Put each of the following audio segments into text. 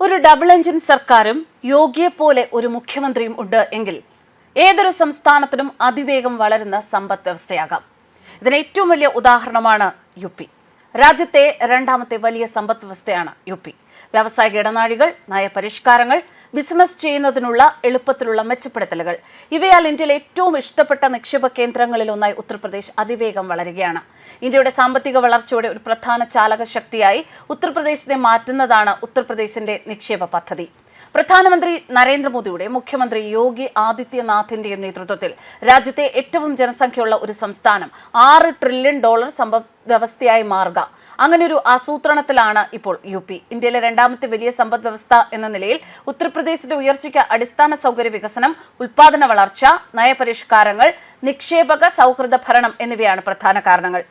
ഒരു double engine സർക്കാരും യോഗിയെപ്പോലെ ഒരു മുഖ്യമന്ത്രിയും ഉണ്ട് എങ്കിൽ ഏതൊരു സംസ്ഥാനത്തിനും അതിവേഗം വളരുന്ന സമ്പദ് വ്യവസ്ഥയാകാം. ഇതിന് ഏറ്റവും വലിയ ഉദാഹരണമാണ് യു പി. രാജ്യത്തെ രണ്ടാമത്തെ വലിയ സമ്പദ് വ്യവസ്ഥയാണ് യു പി. വ്യാവസായിക ഇടനാഴികൾ നയപരിഷ്കാരങ്ങൾ ബിസിനസ് ചെയ്യുന്നതിനുള്ള എളുപ്പത്തിലുള്ള മെച്ചപ്പെടുത്തലുകൾ. ഇവയാൽ ഇന്ത്യയിലെ ഏറ്റവും ഇഷ്ടപ്പെട്ട നിക്ഷേപ കേന്ദ്രങ്ങളിൽ ഒന്നായി ഉത്തർപ്രദേശ് അതിവേഗം വളരുകയാണ്. ഇന്ത്യയുടെ സാമ്പത്തിക വളർച്ചയുടെ ഒരു പ്രധാന ചാലക ശക്തിയായി ഉത്തർപ്രദേശിനെ മാറ്റുന്നതാണ് ഉത്തർപ്രദേശിന്റെ നിക്ഷേപ പദ്ധതി. പ്രധാനമന്ത്രി നരേന്ദ്രമോദിയുടെ മുഖ്യമന്ത്രി യോഗി ആദിത്യനാഥിന്റെ നേതൃത്വത്തിൽ രാജ്യത്തെ ഏറ്റവും ജനസംഖ്യയുള്ള ഒരു സംസ്ഥാനം ആറ് ട്രില്യൺ ഡോളർ സമ്പദ് വ്യവസ്ഥയായി മാറുക അങ്ങനെ ഒരു ആസൂത്രണത്തിലാണ് ഇപ്പോൾ യു പി. ഇന്ത്യയിലെ രണ്ടാമത്തെ വലിയ സമ്പദ് വ്യവസ്ഥ എന്ന നിലയിൽ ഉത്തർപ്രദേശിന്റെ ഉയർച്ചയ്ക്ക് അടിസ്ഥാന സൗകര്യ വികസനം ഉൽപാദന വളർച്ച നയപരിഷ്കാരങ്ങൾ നിക്ഷേപക സൗഹൃദ ഭരണം എന്നിവയാണ് പ്രധാന കാരണങ്ങൾ.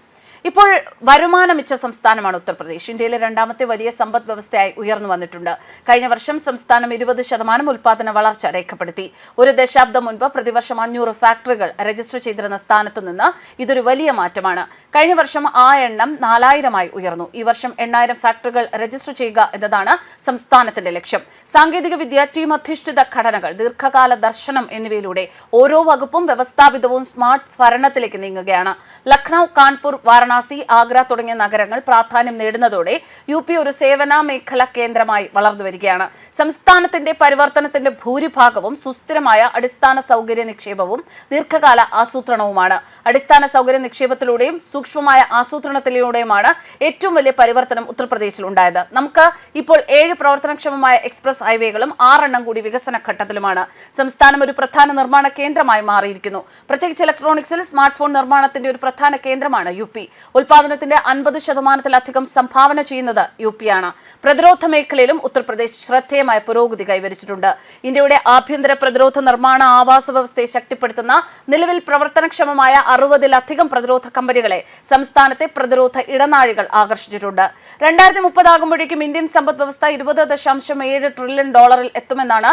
ഇപ്പോൾ വരുമാനമിച്ച സംസ്ഥാനമാണ് ഉത്തർപ്രദേശ്. ഇന്ത്യയിലെ രണ്ടാമത്തെ വലിയ സമ്പദ് വ്യവസ്ഥയായി ഉയർന്നു വന്നിട്ടുണ്ട്. കഴിഞ്ഞ വർഷം സംസ്ഥാനം ഇരുപത് ശതമാനം ഉൽപാദന വളർച്ച രേഖപ്പെടുത്തി. ഒരു ദശാബ്ദം മുൻപ് പ്രതിവർഷം അഞ്ഞൂറ് ഫാക്ടറികൾ രജിസ്റ്റർ ചെയ്തിരുന്ന സ്ഥാനത്ത് നിന്ന് ഇതൊരു വലിയ മാറ്റമാണ്. കഴിഞ്ഞ വർഷം ആ എണ്ണം നാലായിരമായി ഉയർന്നു. ഈ വർഷം എണ്ണായിരം ഫാക്ടറികൾ രജിസ്റ്റർ ചെയ്യുക എന്നതാണ് സംസ്ഥാനത്തിന്റെ ലക്ഷ്യം. സാങ്കേതിക വിദ്യ ടീം അധിഷ്ഠിത ഘടനകൾ ദീർഘകാല ദർശനം എന്നിവയിലൂടെ ഓരോ വകുപ്പും വ്യവസ്ഥാപിതവും സ്മാർട്ട് ഭരണത്തിലേക്ക് നീങ്ങുകയാണ്. ലക്നൌ കാൺപൂർ വാരണാസി വാരണാസി ആഗ്ര തുടങ്ങിയ നഗരങ്ങൾ പ്രാധാന്യം നേടുന്നതോടെ യു പി ഒരു സേവനാ മേഖല കേന്ദ്രമായി വളർന്നു വരികയാണ്. സംസ്ഥാനത്തിന്റെ പരിവർത്തനത്തിന്റെ ഭൂരിഭാഗവും സുസ്ഥിരമായ അടിസ്ഥാന സൗകര്യ നിക്ഷേപവും ദീർഘകാല ആസൂത്രണവുമാണ്. അടിസ്ഥാന സൗകര്യ നിക്ഷേപത്തിലൂടെയും സൂക്ഷ്മമായ ആസൂത്രണത്തിലൂടെയുമാണ് ഏറ്റവും വലിയ പരിവർത്തനം ഉത്തർപ്രദേശിൽ ഉണ്ടായത്. നമുക്ക് ഇപ്പോൾ ഏഴ് പ്രവർത്തനക്ഷമമായ എക്സ്പ്രസ് ഹൈവേകളും ആറെണ്ണം കൂടി വികസന ഘട്ടത്തിലുമാണ്. സംസ്ഥാനം ഒരു പ്രധാന നിർമ്മാണ കേന്ദ്രമായി മാറിയിരിക്കുന്നു. പ്രത്യേകിച്ച് ഇലക്ട്രോണിക്സിൽ സ്മാർട്ട് ഫോൺ നിർമ്മാണത്തിന്റെ ഒരു പ്രധാന കേന്ദ്രമാണ് യു പി. ഉൽപാദനത്തിന്റെ അൻപത് ശതമാനത്തിലധികം സംഭാവന ചെയ്യുന്നത് യു ആണ് പ്രതിരോധ മേഖലയിലും ഉത്തർപ്രദേശ് ശ്രദ്ധേയമായ പുരോഗതി കൈവരിച്ചിട്ടുണ്ട്. ഇന്ത്യയുടെ ആഭ്യന്തര പ്രതിരോധ നിർമ്മാണ ആവാസ വ്യവസ്ഥയെ ശക്തിപ്പെടുത്തുന്ന നിലവിൽ പ്രവർത്തനക്ഷമമായ അറുപതിലധികം പ്രതിരോധ കമ്പനികളെ സംസ്ഥാനത്തെ പ്രതിരോധ ഇടനാഴികൾ ആകർഷിച്ചിട്ടുണ്ട്. രണ്ടായിരത്തി മുപ്പതാകുമ്പോഴേക്കും ഇന്ത്യൻ സമ്പദ് വ്യവസ്ഥ ഇരുപത് ദശാംശം ഏഴ് ട്രില്യൺ ഡോളറിൽ എത്തുമെന്നാണ്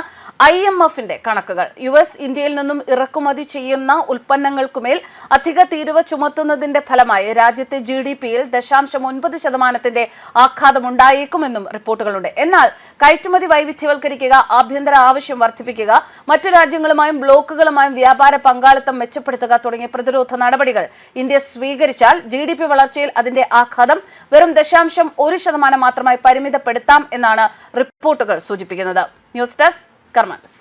ഐ എം എഫിന്റെ കണക്കുകൾ. യു എസ് ഇന്ത്യയിൽ നിന്നും ഇറക്കുമതി ചെയ്യുന്ന ഉൽപ്പന്നങ്ങൾക്കുമേൽ അധിക തീരുവ ചുമത്തുന്നതിന്റെ ഫലമായി രാജ്യത്തെ ജി ഡി പിയിൽ ദശാംശം ഒൻപത് ശതമാനത്തിന്റെ ആഘാതം ഉണ്ടായേക്കുമെന്നും റിപ്പോർട്ടുകളുണ്ട്. എന്നാൽ കയറ്റുമതി വൈവിധ്യവൽക്കരിക്കുക ആഭ്യന്തര ആവശ്യം വർദ്ധിപ്പിക്കുക മറ്റു രാജ്യങ്ങളുമായും ബ്ലോക്കുകളുമായും വ്യാപാര പങ്കാളിത്തം മെച്ചപ്പെടുത്തുക തുടങ്ങിയ പ്രതിരോധ നടപടികൾ ഇന്ത്യ സ്വീകരിച്ചാൽ ജി ഡി പി വളർച്ചയിൽ അതിന്റെ ആഘാതം വെറും ദശാംശം ഒരു ശതമാനം മാത്രമായി പരിമിതപ്പെടുത്താം എന്നാണ് റിപ്പോർട്ടുകൾ സൂചിപ്പിക്കുന്നത്. News desk കർമാൻസ്